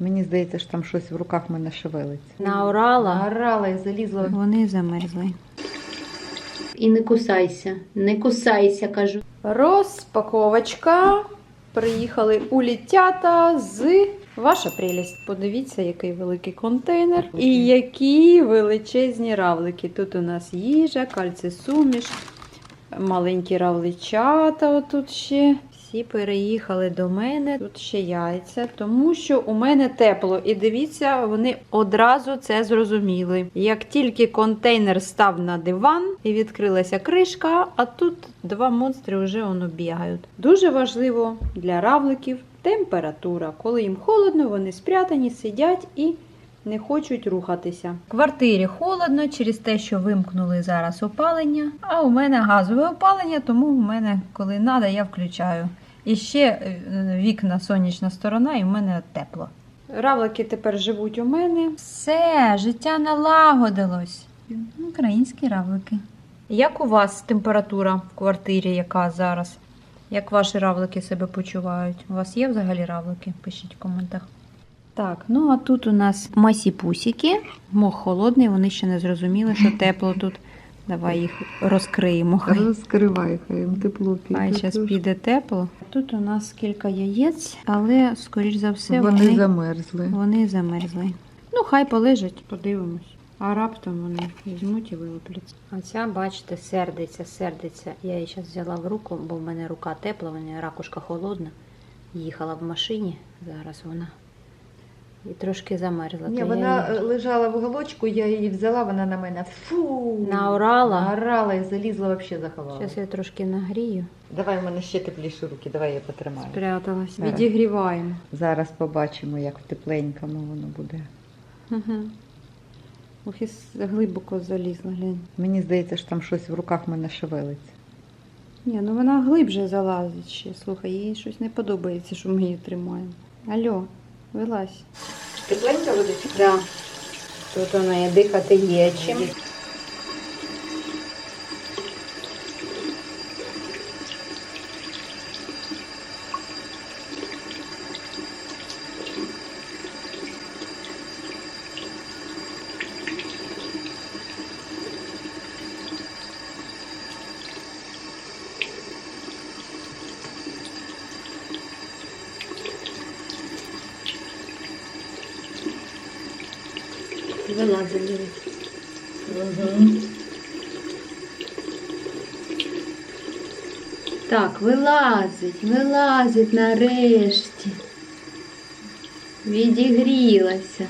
Мені здається, що там щось в руках мене шевелиться. Наорала. Наорала і залізла. Вони замерзли. І не кусайся, не кусайся, кажу. Розпаковочка. Приїхали у літята з ваша прелість. Подивіться, який великий контейнер і які величезні равлики. Тут у нас їжа, кальцисуміш, маленькі равличата. Отут ще. Всі переїхали до мене. Тут ще яйця, тому що у мене тепло. І дивіться, вони одразу це зрозуміли. Як тільки контейнер став на диван і відкрилася кришка, а тут два монстри вже воно бігають. Дуже важливо для равликів температура. Коли їм холодно, вони спрятані, сидять і не хочуть рухатися. В квартирі холодно через те, що вимкнули зараз опалення. А у мене газове опалення, тому у мене, коли треба, я включаю. І ще е, вікна сонячна сторона, і в мене тепло. Равлики тепер живуть у мене. Все, життя налагодилось. Українські равлики. Як у вас температура в квартирі, яка зараз? Як ваші равлики себе почувають? У вас є взагалі равлики? Пишіть в коментах. Так, ну а тут у нас масі-пусіки. Мох холодний, вони ще не зрозуміли, що тепло тут. Давай їх розкриємо. Хай, Розкривай, хай їм тепло піде. хай зараз піде тепло. Тут у нас кілька яєць, але, скоріш за все, Вони, вони, замерзли. вони замерзли. Ну, хай полежать, подивимось. А раптом вони візьмуть і вилупляться. А ця, бачите, сердиться, сердиться. Я її зараз взяла в руку, бо в мене рука тепла, в мене ракушка холодна. Їхала в машині, зараз вона. І трошки замерзла. Ні, то я вона її е, лежала в уголочку, я її взяла, вона на мене фу. наорала. Наорала і залізла, взагалі заховала. Зараз я трошки нагрію. Давай в мене ще тепліші руки, давай я потримаю. Спряталась. Зараз. Відігріваємо. Зараз побачимо, як в тепленькому воно буде. Ага. Ох, і глибоко залізла, глянь. Мені здається, що там щось в руках в мене шевелиться. Ні, ну вона глибше залазить ще. Слухай, їй щось не подобається, що ми її тримаємо. Алло, вилазь. Тепленька водичка? Да. Тут вона є дихати є чим. Вилазить, дивись. Так, вилазить, вилазить нарешті. Відігрілася.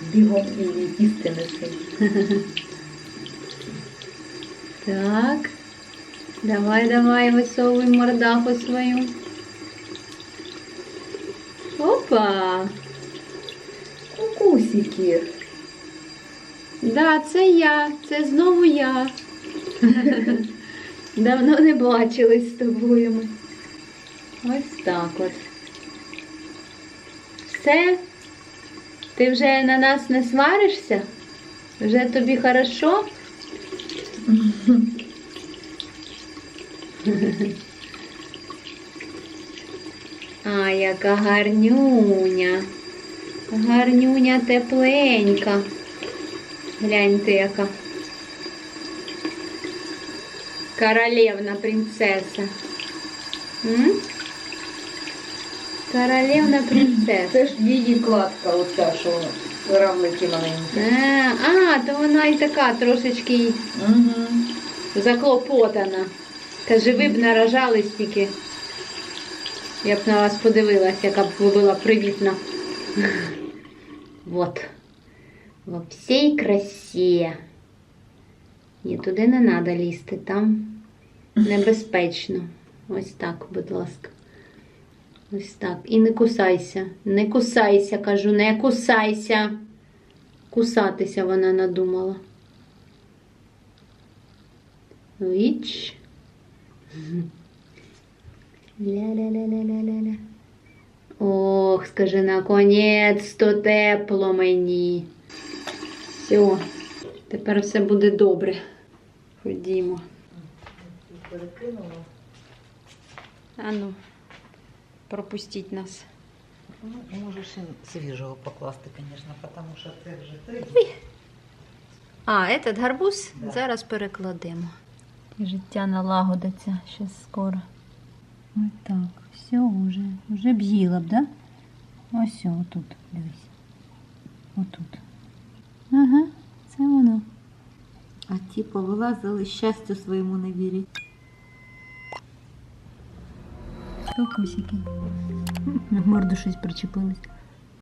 Бігом і їсти неси. Так. Давай, давай, висовуй мордаху свою. Опа! Кукусики. Да, це я, це знову я. Давно не бачились з тобою. Ось так от. Все? Ти вже на нас не сваришся? Вже тобі хорошо? А, яка гарнюня. Гарнюня тепленька. Гляньте, яка. Королевна принцеса. М? Королевна принцеса. Це ж її кладка, оця, що равлики маленькі. А, а, то вона і така трошечки й Угу. заклопотана. Каже, ви б наражались тільки. Я б на вас подивилась, яка б ви була привітна. Вот. Во всій красі. Ні, туди не треба лізти, там небезпечно. Ось так, будь ласка. Ось так. І не кусайся. Не кусайся, кажу, не кусайся. Кусатися вона надумала. Віч. Ля-ля-ля-ля-ля-ля. Ох, скажи, наконець-то тепло мені. Все, тепер все буде добре. Ходімо. Перекинула. А ну, пропустіть нас. Ну, можеш і свіжого покласти, звісно, тому що це вже три. А, этот гарбуз Да. зараз перекладемо. Життя налагодиться ще скоро. Ось так, все вже. Вже б'їла б, да? Ось отут, дивись. Отут. Ага, це воно. А ті повилазили щастю своєму не вірять. Кокусики. На морду щось причепилось.